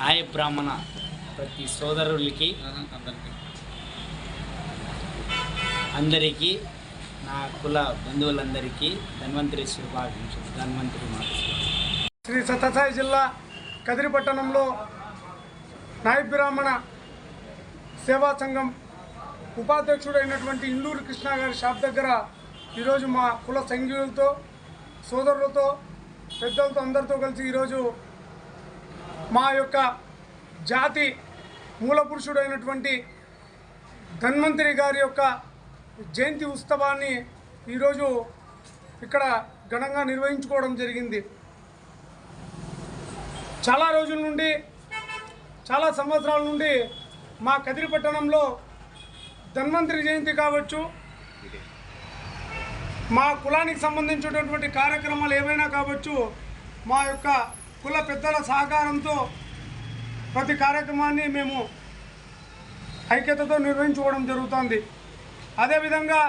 నాయ బ్రాహ్మణ ప్రతి సోదరులకి అందరికీ. నా కుల బంధువులందరికీ ధన్వంతరి శుభాకాంక్షలు. ధన్వంతరి మాట శ్రీ సత్యసాయి జిల్లా కదిరి పట్టణంలో నాయ బ్రాహ్మణ సేవా సంఘం ఉపాధ్యక్షుడైనటువంటి ఇండూరు కృష్ణ గారి షాప్ దగ్గర ఈరోజు మా కుల సంఘీయులతో సోదరులతో పెద్దలతో అందరితో కలిసి ఈరోజు మా యొక్క జాతి మూలపురుషుడైనటువంటి ధన్వంతరి గారి యొక్క జయంతి ఉత్సవాన్ని ఈరోజు ఇక్కడ ఘనంగా నిర్వహించుకోవడం జరిగింది. చాలా రోజుల నుండి చాలా సంవత్సరాల నుండి మా కదిరి పట్టణంలో ధన్వంతరి జయంతి కావచ్చు మా కులానికి సంబంధించినటువంటి కార్యక్రమాలు ఏవైనా కావచ్చు మా యొక్క కుల పెద్దల సహకారంతో ప్రతి కార్యక్రమాన్ని మేము ఐక్యతతో నిర్వహించుకోవడం జరుగుతుంది. అదేవిధంగా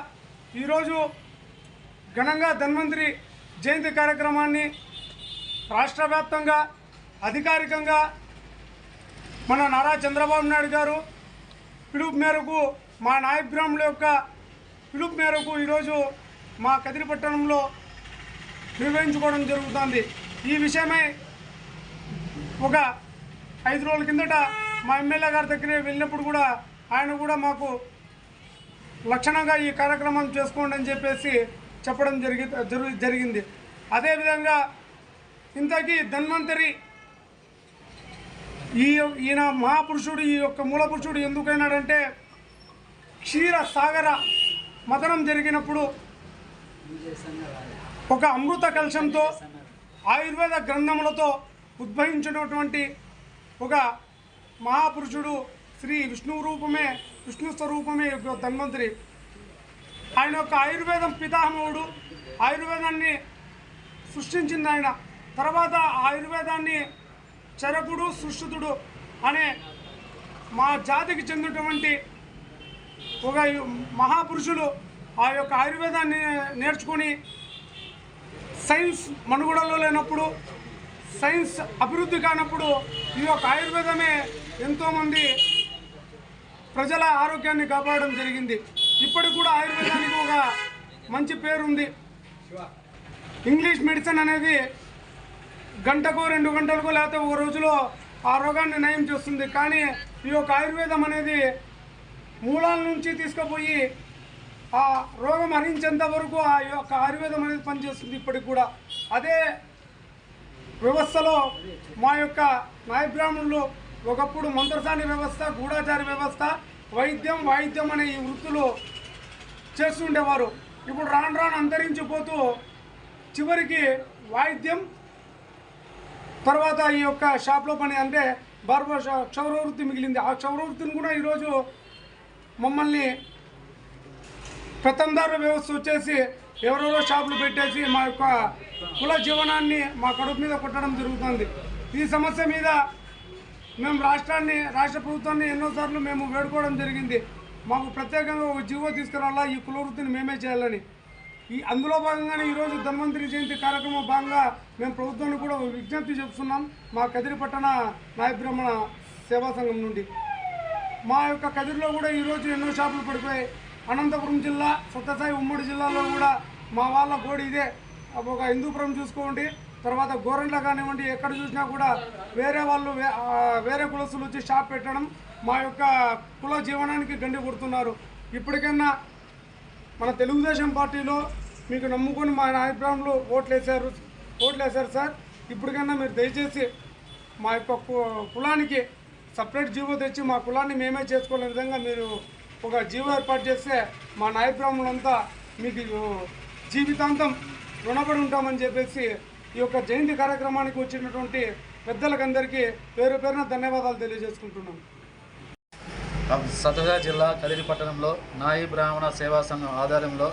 ఈరోజు ఘనంగా ధన్వంతరి జయంతి కార్యక్రమాన్ని రాష్ట్ర వ్యాప్తంగా అధికారికంగా మన నారా చంద్రబాబు నాయుడు గారు పిలుపు మేరకు మా నాయబ్రాహ్మణుల యొక్క పిలుపు మేరకు ఈరోజు మా కదిరి పట్టణంలో నిర్వహించుకోవడం జరుగుతుంది. ఈ విషయమై ఒక ఐదు రోజుల కిందట మా ఎమ్మెల్యే గారి దగ్గర వెళ్ళినప్పుడు కూడా ఆయన కూడా మాకు లక్షణంగా ఈ కార్యక్రమం చేసుకోండి అని చెప్పేసి చెప్పడం జరిగి జరు- జరిగింది. అదేవిధంగా ఇంతకీ ధన్వంతరి ఈ ఈయన మహాపురుషుడు ఈ యొక్క మూలపురుషుడు ఎందుకైనాడంటే క్షీర సాగర మదనం జరిగినప్పుడు ఒక అమృత కలశంతో ఆయుర్వేద గ్రంథములతో ఉద్భవించినటువంటి ఒక మహాపురుషుడు శ్రీ విష్ణు రూపమే విష్ణు స్వరూపమే ధన్వంతరి. ఆయన యొక్క ఆయుర్వేదం పితామహుడు. ఆయుర్వేదాన్ని సృష్టించింది ఆయన. తర్వాత ఆయుర్వేదాన్ని చరకుడు సృష్టితుడు అనే మా జాతికి చెందినటువంటి ఒక మహాపురుషులు ఆ యొక్క ఆయుర్వేదాన్ని నేర్చుకొని సైన్స్ మనుగడలో లేనప్పుడు సైన్స్ అభివృద్ధి కానప్పుడు ఈ యొక్క ఆయుర్వేదమే ఎంతోమంది ప్రజల ఆరోగ్యాన్ని కాపాడడం జరిగింది. ఇప్పటికి కూడా ఆయుర్వేదానికి ఒక మంచి పేరు ఉంది ఇంగ్లీష్ మెడిసిన్ అనేది గంటకు రెండు గంటలకు లేకపోతే ఒక రోజులో ఆ రోగాన్ని నయం చేస్తుంది. కానీ ఈ యొక్క ఆయుర్వేదం అనేది మూలాల నుంచి తీసుకుపోయి ఆ రోగం హరించేంత వరకు ఆ యొక్క ఆయుర్వేదం అనేది పనిచేస్తుంది ఇప్పటికి కూడా. అదే వ్యవస్థలో మా యొక్క నాయబ్రాహ్మణులు ఒకప్పుడు మంత్రసాని వ్యవస్థ గూఢాచారి వ్యవస్థ వైద్యం వాయిద్యం అనే ఈ వృత్తులు చేస్తుండేవారు ఇప్పుడు రాను రాను అంతరించిపోతూ చివరికి వాయిద్యం తర్వాత ఈ యొక్క షాప్లో పని అంటే బార్బర్ క్షౌరవృత్తి మిగిలింది. ఆ క్షౌరవృత్తిని కూడా ఈరోజు మమ్మల్ని పెత్తందారు వ్యవస్థ వచ్చేసి ఎవరెవరో షాపులు పెట్టేసి మా యొక్క కుల జీవనాన్ని మా కడుపు మీద కొట్టడం జరుగుతుంది. ఈ సమస్య మీద మేము రాష్ట్రాన్ని రాష్ట్ర ప్రభుత్వాన్ని ఎన్నోసార్లు మేము వేడుకోవడం జరిగింది. మాకు ప్రత్యేకంగా ఒక జీవో తీసుకురావాలా? ఈ కుల వృత్తిని మేమే చేయాలని. ఈ అందులో భాగంగానే ఈరోజు ధన్వంతరి జయంతి కార్యక్రమం భాగంగా మేము ప్రభుత్వాన్ని కూడా విజ్ఞప్తి చెప్తున్నాం మా కదిరి పట్టణ నాయబ్రహ్మణ సేవా సంఘం నుండి. మా యొక్క కదిరిలో కూడా ఈరోజు ఎన్నో షాపులు పడిపోయాయి. అనంతపురం జిల్లా సత్యసాయి ఉమ్మడి జిల్లాలో కూడా మా వాళ్ళ గోడి ఇదే. ఒక హిందూపురం చూసుకోండి తర్వాత గోరంట్ల కానివ్వండి ఎక్కడ చూసినా కూడా వేరే వాళ్ళు వేరే కులస్తులు వచ్చి షాప్ పెట్టడం మా యొక్క కుల జీవనానికి గండి కొడుతున్నారు. ఇప్పటికైనా మన తెలుగుదేశం పార్టీలో మీకు నమ్ముకొని మా అభిప్రాయంలో ఓట్లు వేశారు ఓట్లు వేశారు సార్. ఇప్పటికైనా మీరు దయచేసి మా యొక్క కు- కులానికి సపరేట్ జీవో తెచ్చి మా కులాన్ని మేమే చేసుకునే విధంగా మీరు ఒక జీవో ఏర్పాటు చేస్తే మా నాయబ్రాహ్మణులంతా మీకు జీవితాంతం రుణపడి ఉంటామని చెప్పేసి ఈ యొక్క జయంతి కార్యక్రమానికి వచ్చినటువంటి పెద్దలకందరికీ పేరు పేరున ధన్యవాదాలు తెలియజేసుకుంటున్నాం. సతగా జిల్లా కదిరి పట్టణంలో నాయి బ్రాహ్మణ సేవా సంఘం ఆధ్వర్యంలో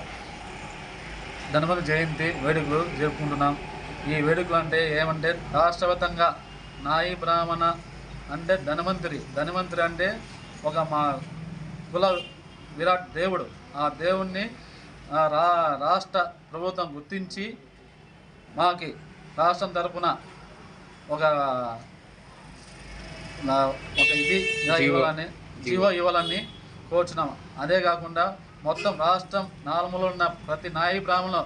ధనుమతి జయంతి వేడుకలు జరుపుకుంటున్నాం. ఈ వేడుకలు అంటే ఏమంటే రాష్ట్రవ్యాప్తంగా నాయి బ్రాహ్మణ అంటే ధనవంతరి ధనవంతరి అంటే ఒక మా కుల విరాట్ దేవుడు. ఆ దేవుణ్ణి రా రాష్ట్ర ప్రభుత్వం గుర్తించి మాకి రాష్ట్రం తరపున ఒక నా- ఒక ఇది ఇవ్వాలని జీవో ఇవ్వాలని కోరుచున్నాం అదే కాకుండా మొత్తం రాష్ట్రం నాలుగులో ఉన్న ప్రతి నాయి బ్రాహ్మణులు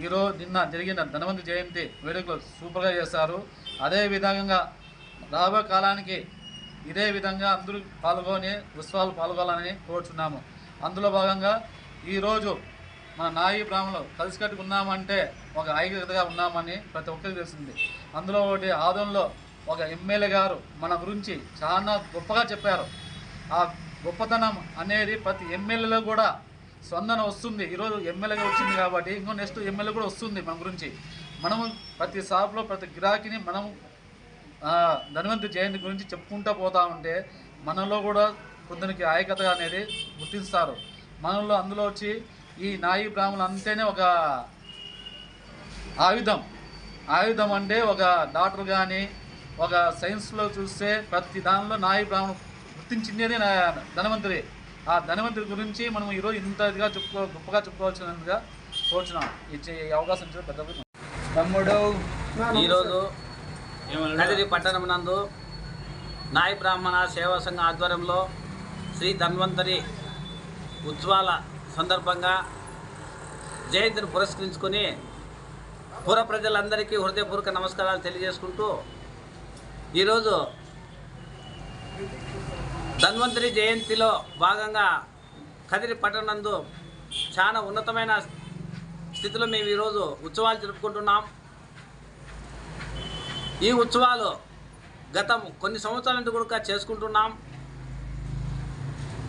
ఈరోజు నిన్న జరిగిన ధనవంతి జయంతి వేడుకలు సూపర్గా చేశారు. అదే విధంగా రాబోయే కాలానికి ఇదే విధంగా అందరూ పాల్గొని ఉత్సవాలు పాల్గొనాలని కోరుచున్నాము. అందులో భాగంగా ఈరోజు మన నాయి బ్రాహ్మణులు కలిసికట్టుకు ఉన్నామంటే ఒక ఐక్యతగా ఉన్నామని ప్రతి ఒక్కరికి తెలిసింది. అందులో ఒకటి ఆదంలో ఒక ఎమ్మెల్యే గారు మన గురించి చాలా గొప్పగా చెప్పారు. ఆ గొప్పతనం అనేది ప్రతి ఎమ్మెల్యేలో కూడా స్పందన వస్తుంది. ఈరోజు ఎమ్మెల్యేగా వచ్చింది కాబట్టి ఇంకో నెక్స్ట్ ఎమ్మెల్యే కూడా వస్తుంది మన గురించి. మనము ప్రతి షాప్లో ప్రతి గిరాకీని మనం ఆ, ధన్వంతరి జయంతి గురించి చెప్పుకుంటూ పోతా ఉంటే మనలో కూడా కొందరికి ఆయకత అనేది గుర్తిస్తారు. మనలో అందులో వచ్చి ఈ నాయి బ్రాహ్మణులు అంటేనే ఒక ఆయుధం. ఆయుధం అంటే ఒక డాక్టర్ కానీ ఒక సైన్స్లో చూస్తే ప్రతి దానిలో నాయి బ్రాహ్మణులు గుర్తించింది నా ధనవంతరి ఆ ధనవంతరి గురించి మనం ఈరోజు ఇంత ఇదిగా చెప్పుకో గొప్పగా చెప్పుకోవాల్సినదిగా కోరుచున్నాం. ఇచ్చే ఈ అవకాశం పెద్ద తమ్ముడు ఈరోజు? కదిరి పట్టణం నందు నాయ బ్రాహ్మణ సేవా సంఘ ఆధ్వర్యంలో శ్రీ ధన్వంతరి ఉత్సవాల సందర్భంగా జయంతిని పురస్కరించుకొని పుర ప్రజలందరికీ హృదయపూర్వక నమస్కారాలు తెలియజేసుకుంటూ ఈరోజు ధన్వంతరి జయంతిలో భాగంగా కదిరి పట్టణందు చాలా ఉన్నతమైన స్థితిలో మేము ఈరోజు ఉత్సవాలు జరుపుకుంటున్నాం. ఈ ఉత్సవాలు గతం కొన్ని సంవత్సరాల నుండి కూడా చేసుకుంటున్నాం.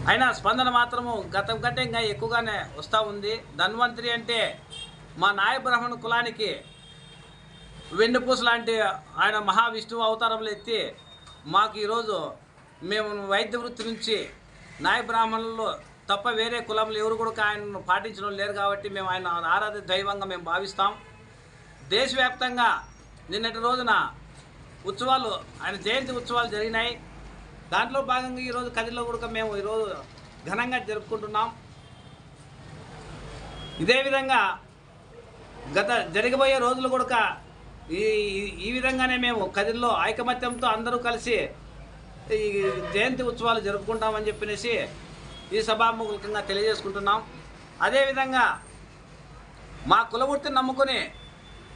అయినా స్పందన మాత్రము గతం కంటే ఇంకా ఎక్కువగానే వస్తూ ఉంది. ధన్వంతరి అంటే మా నాయ బ్రాహ్మణ కులానికి వెన్నుపూస లాంటి ఆయన మహావిష్ణువు అవతారంలో ఎత్తి మాకు ఈరోజు మేము వైద్య వృత్తి నుంచి నాయ తప్ప వేరే కులంలో ఎవరు కూడా ఆయనను పాటించడం లేరు కాబట్టి మేము ఆయన ఆరాధ్య దైవంగా మేము భావిస్తాం. దేశవ్యాప్తంగా నిన్నటి రోజున ఉత్సవాలు ఆయన జయంతి ఉత్సవాలు జరిగినాయి. దాంట్లో భాగంగా ఈరోజు కదిలో కూడా మేము ఈరోజు ఘనంగా జరుపుకుంటున్నాం. ఇదే విధంగా గత జరగబోయే రోజులు కూడా ఈ ఈ- విధంగానే మేము కదిరిలో ఐకమత్యంతో అందరూ కలిసి ఈ జయంతి ఉత్సవాలు జరుపుకుంటామని చెప్పినేసి ఈ సభాముఖంగా తెలియజేసుకుంటున్నాం. అదేవిధంగా మా కులవృత్తిని నమ్ముకొని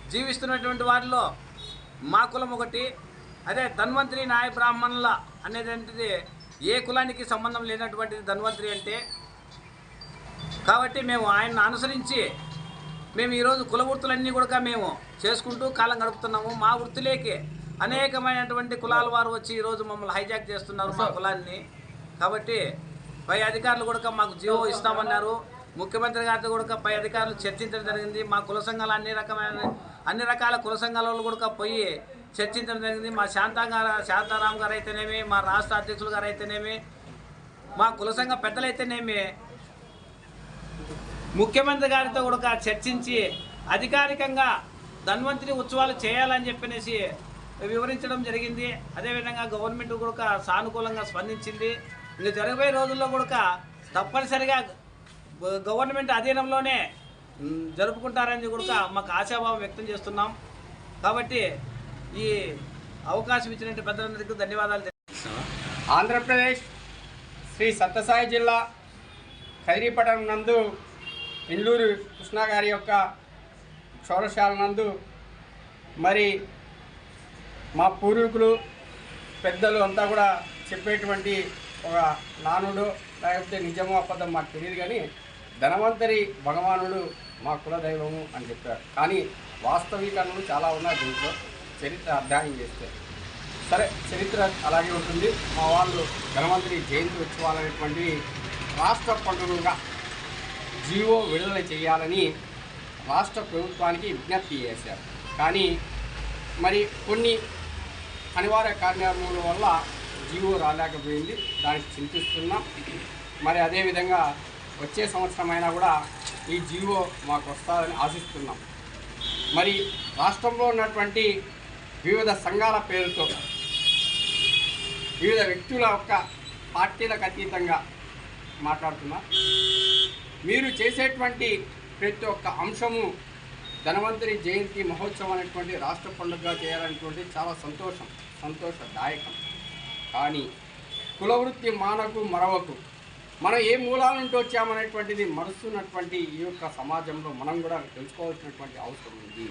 జీవిస్తున్నటువంటి వారిలో మా కులం ఒకటి అదే ధన్వంతరి నాయ బ్రాహ్మణుల అనేటువంటిది ఏ కులానికి సంబంధం లేనటువంటిది ధన్వంతరి అంటే కాబట్టి మేము ఆయన్ని అనుసరించి మేము ఈరోజు కుల వృత్తులన్నీ కూడా మేము చేసుకుంటూ కాలం గడుపుతున్నాము. మా వృత్తిలోకి అనేకమైనటువంటి కులాల వారు వచ్చి ఈరోజు మమ్మల్ని హైజాక్ చేస్తున్నారు మా కులాన్ని. కాబట్టి పై అధికారులు కూడా మాకు జీవో ఇస్తామన్నారు. ముఖ్యమంత్రి గారితో కూడా పై అధికారులు చర్చించడం జరిగింది. మా కుల సంఘాలు అన్ని రకమైన అన్ని రకాల కుల సంఘాల వాళ్ళు కూడా పోయి చర్చించడం జరిగింది. మా శాంతా గారు శాంతారాం గారు అయితేనేమి మా రాష్ట్ర అధ్యక్షులు గారు అయితేనేమి మా కుల సంఘ పెద్దలైతేనేమి ముఖ్యమంత్రి గారితో కూడా చర్చించి అధికారికంగా ధన్వంతరి ఉత్సవాలు చేయాలని చెప్పనేసి వివరించడం జరిగింది. అదేవిధంగా గవర్నమెంట్ కూడా సానుకూలంగా స్పందించింది. ఇంకా జరగబోయే రోజుల్లో కూడా తప్పనిసరిగా గవర్నమెంట్ అధీనంలోనే జరుపుకుంటారని కూడా మాకు ఆశాభావం వ్యక్తం చేస్తున్నాం. కాబట్టి ఈ అవకాశం ఇచ్చినట్టు పెద్దలందరికీ ధన్యవాదాలు ఆంధ్రప్రదేశ్ శ్రీ సత్యసాయి జిల్లా ఖైరీపట్నం నందు ఇండ్లూరు కృష్ణ గారి యొక్క క్షౌరశాల నందు మరి మా పూర్వీకులు పెద్దలు అంతా కూడా చెప్పేటువంటి ఒక నానుడు లేకపోతే నిజమో అబద్ధం మాకు తెలియదు కానీ ధనవంతరి భగవానుడు మా కులదైవము అని చెప్పారు. కానీ వాస్తవీకరణలు చాలా ఉన్నాయి దీంట్లో. చరిత్ర అధ్యయనం చేస్తే. సరే చరిత్ర అలాగే ఉంటుంది. మా వాళ్ళు ధనవంతుని జయంతి ఉత్సవాలనేటువంటి రాష్ట్ర పండుగగా జీవో విడుదల చేయాలని రాష్ట్ర ప్రభుత్వానికి విజ్ఞప్తి చేశారు. కానీ మరి కొన్ని అనివార్య కార్యక్రమాల వల్ల జీవో రాలేకపోయింది. దానికి చింతిస్తున్నాం. మరి అదేవిధంగా వచ్చే సంవత్సరం అయినా కూడా ఈ జీవో మాకు వస్తుందని ఆశిస్తున్నాం. మరి రాష్ట్రంలో ఉన్నటువంటి వివిధ సంఘాల పేరుతో వివిధ వ్యక్తుల యొక్క పార్టీలకు అతీతంగా మాట్లాడుతున్నా. మీరు చేసేటువంటి ప్రతి ఒక్క అంశము ధనవంతరి జయంతి మహోత్సవం అనేటువంటి రాష్ట్ర పండుగగా చేయాలనేటువంటి చాలా సంతోషం సంతోషదాయకం. కానీ కులవృత్తి మానకు మరవకు మనం ఏ మూలాల నుండి వచ్చామనేటువంటిది మరుస్తున్నటువంటి ఈ యొక్క సమాజంలో మనం కూడా తెలుసుకోవాల్సినటువంటి అవసరం ఉంది.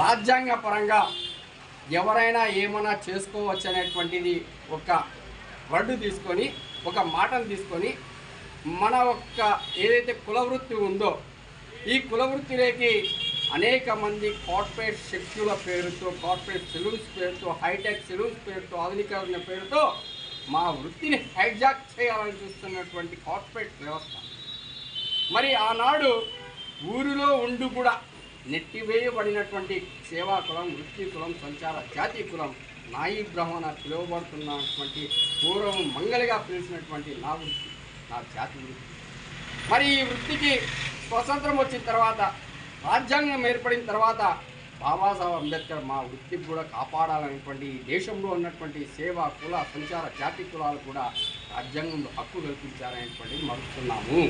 రాజ్యాంగ పరంగా ఎవరైనా ఏమైనా చేసుకోవచ్చు అనేటువంటిది ఒక వర్డు తీసుకొని ఒక మాటను తీసుకొని మన యొక్క ఏదైతే కులవృత్తి ఉందో ఈ కులవృత్తిలోకి అనేక మంది కార్పొరేట్ శక్తుల పేరుతో కార్పొరేట్ సెలూన్స్ పేరుతో హైటెక్ సెలూన్స్ పేరుతో ఆధునీకరణ పేరుతో మా వృత్తిని హైజాక్ చేయాలని చూస్తున్నటువంటి కార్పొరేట్ వ్యవస్థ. మరి ఆనాడు ఊరిలో ఉండి కూడా నెట్టివేయబడినటువంటి సేవా కులం వృత్తి కులం సంచార జాతి కులం నాయి బ్రహ్మణ పిలువబడుతున్నటువంటి పూర్వం మంగళగా పిలిచినటువంటి నా వృత్తి నా జాతి వృత్తి. మరి ఈ వృత్తికి స్వతంత్రం వచ్చిన తర్వాత రాజ్యాంగం ఏర్పడిన తర్వాత బాబాసాహెబ్ అంబేద్కర్ మా వృత్తికి కూడా కాపాడాలనేటువంటి ఈ దేశంలో ఉన్నటువంటి సేవ కుల సంచార జాతి కులాలు కూడా రాజ్యాంగంలో హక్కు కల్పించాలనేటువంటిది మరుస్తున్నాము.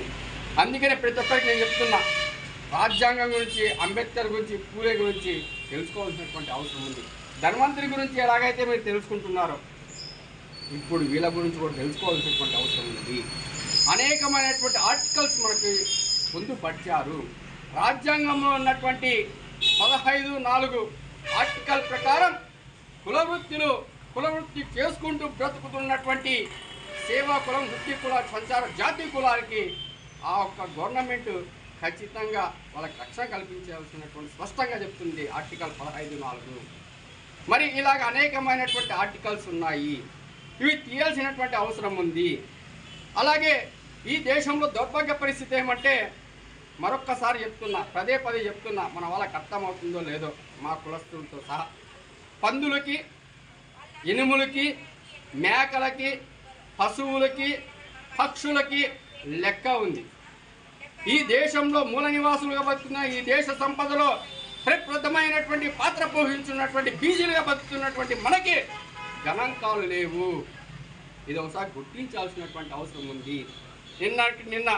అందుకనే ప్రతి ఒక్కరికి నేను చెప్తున్నా రాజ్యాంగం గురించి అంబేద్కర్ గురించి పూలే గురించి తెలుసుకోవాల్సినటువంటి అవసరం ఉంది. ధన్వంతరి గురించి ఎలాగైతే మీరు తెలుసుకుంటున్నారో ఇప్పుడు వీళ్ళ గురించి కూడా తెలుసుకోవాల్సినటువంటి అవసరం ఉంది అనేకమైనటువంటి ఆర్టికల్స్ మనకి పొందుపరిచారు. రాజ్యాంగంలో ఉన్నటువంటి పదహైదు నాలుగు ఆర్టికల్ ప్రకారం కులవృత్తిలో కులవృత్తి చేసుకుంటూ బ్రతుకుతున్నటువంటి సేవా కులం వృత్తి కుల సంచార జాతి కులాలకి ఆ ఒక్క గవర్నమెంట్ ఖచ్చితంగా వాళ్ళకి రక్షణ కల్పించాల్సినటువంటి స్పష్టంగా చెప్తుంది ఆర్టికల్ పదహైదు నాలుగు. మరి ఇలాగ అనేకమైనటువంటి ఆర్టికల్స్ ఉన్నాయి. ఇవి తీయాల్సినటువంటి అవసరం ఉంది. అలాగే ఈ దేశంలో దౌర్భాగ్య పరిస్థితి ఏమంటే మరొక్కసారి చెప్తున్నా పదే పదే చెప్తున్నా మన వాళ్ళకి అర్థమవుతుందో లేదో మా కులస్తులతో సహా. పందులకి ఇనుములకి మేకలకి పశువులకి పక్షులకి లెక్క ఉంది. ఈ దేశంలో మూల నివాసులుగా బతుకుతున్న ఈ దేశ సంపదలో ప్రప్రథమైనటువంటి పాత్ర పోషించున్నటువంటి బీజీలుగా బతుకుతున్నటువంటి మనకి గణాంకాలు లేవు. ఇది ఒకసారి గుర్తించాల్సినటువంటి అవసరం ఉంది. నిన్నటి నిన్న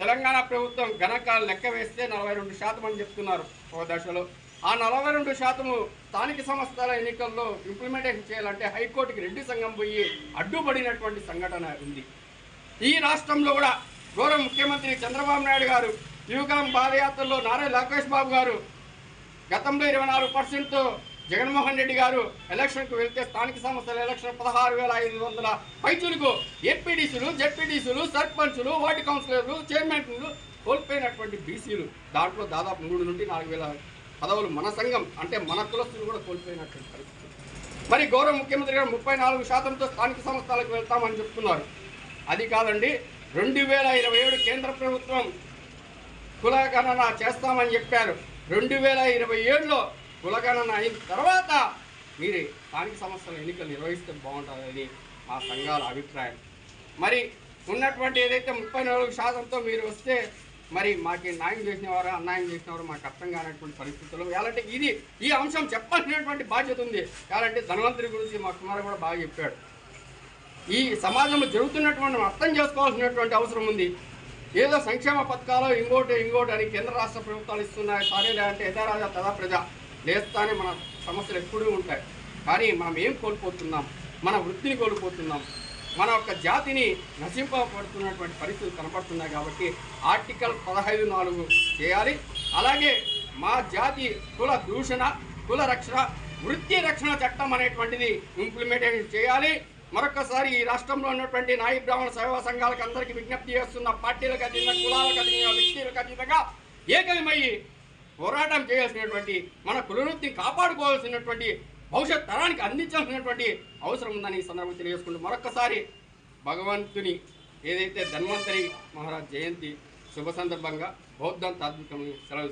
తెలంగాణ ప్రభుత్వం గణాంకాలు లెక్క వేస్తే నలభై రెండు శాతం అని చెప్తున్నారు ఒక దశలో. ఆ నలభై రెండు శాతము స్థానిక సంస్థల ఎన్నికల్లో ఇంప్లిమెంటేషన్ చేయాలంటే హైకోర్టుకి రెడ్డి సంఘం పోయి అడ్డుపడినటువంటి సంఘటన ఉంది. ఈ రాష్ట్రంలో కూడా గౌరవ ముఖ్యమంత్రి చంద్రబాబు నాయుడు గారు యువగం పాదయాత్రలో నారా లోకేష్ బాబు గారు గతంలో ఇరవై నాలుగు పర్సెంట్తో జగన్మోహన్ రెడ్డి గారు ఎలక్షన్కు వెళ్తే స్థానిక సంస్థల ఎలక్షన్ పదహారు వేల ఐదు వందల పైచులకు ఎంపీడీసీలు జెడ్పీడీసీలు సర్పంచులు వార్డు కౌన్సిలర్లు చైర్మన్లు కోల్పోయినటువంటి బీసీలు. దాంట్లో దాదాపు మూడు నుండి నాలుగు వేల పదవులు మన సంఘం అంటే మన కులస్తులు కూడా కోల్పోయినటువంటి పరిస్థితి. మరి గౌరవ ముఖ్యమంత్రి గారు ముప్పై నాలుగు శాతంతో స్థానిక సంస్థలకు వెళ్తామని చెప్తున్నారు. అది కాదండి రెండు వేల ఇరవై ఏడు కేంద్ర ప్రభుత్వం కులగణన చేస్తామని చెప్పారు. రెండు వేల ఇరవై ఏడులో కులగణన అయిన తర్వాత మీరు స్థానిక సంస్థల ఎన్నికలు నిర్వహిస్తే బాగుంటుందని మా సంఘాల అభిప్రాయం. మరి ఉన్నటువంటి ఏదైతే ముప్పై నాలుగు శాతంతో మీరు వస్తే మరి మాకు న్యాయం చేసిన వారు అన్యాయం చేసిన వారు మాకు అర్థం కానటువంటి పరిస్థితులు ఎలాంటి ఇది ఈ అంశం చెప్పాల్సినటువంటి బాధ్యత ఉంది. ఎలాంటి ధనవంతుడి గురించి మా కుమార్ కూడా బాగా చెప్పాడు. ఈ సమాజంలో జరుగుతున్నటువంటి అర్థం చేసుకోవాల్సినటువంటి అవసరం ఉంది. ఏదో సంక్షేమ పథకాలు ఇంకోటి ఇంకోటి అని కేంద్ర రాష్ట్ర ప్రభుత్వాలు ఇస్తున్నాయి. సరేలే అంటే యథారాజా తదా ప్రజ లేస్తానే మన సమస్యలు ఎప్పుడూ ఉంటాయి. కానీ మనం ఏం కోల్పోతున్నాం? మన వృత్తిని కోల్పోతున్నాం. మన యొక్క జాతిని నశింపబడుతున్నటువంటి పరిస్థితులు కనపడుతున్నాయి కాబట్టి ఆర్టికల్ పదహైదు నాలుగు చేయాలి. అలాగే మా జాతి కుల దూషణ కుల రక్షణ వృత్తి రక్షణ చట్టం అనేటువంటిది ఇంప్లిమెంటేషన్ చేయాలి. మరొకసారి ఈ రాష్ట్రంలో ఉన్నటువంటి నాయి బ్రాహ్మణ సేవా సంఘాలకు అందరికీ విజ్ఞప్తి చేస్తున్న పార్టీలకు అతీతంగా కులాలకు అతీతంగా వ్యక్తులకు అతీతంగా ఏకమయ్యి పోరాటం చేయాల్సినటువంటి మన కులవృత్తిని కాపాడుకోవాల్సినటువంటి భవిష్యత్ తరానికి అందించాల్సినటువంటి అవసరం ఉందని ఈ సందర్భంగా తెలియజేసుకుంటూ మరొకసారి భగవంతుని ఏదైతే ధన్వంతరి మహారాజ్ జయంతి శుభ సందర్భంగా బౌద్ధం తాత్వికమని సెలవు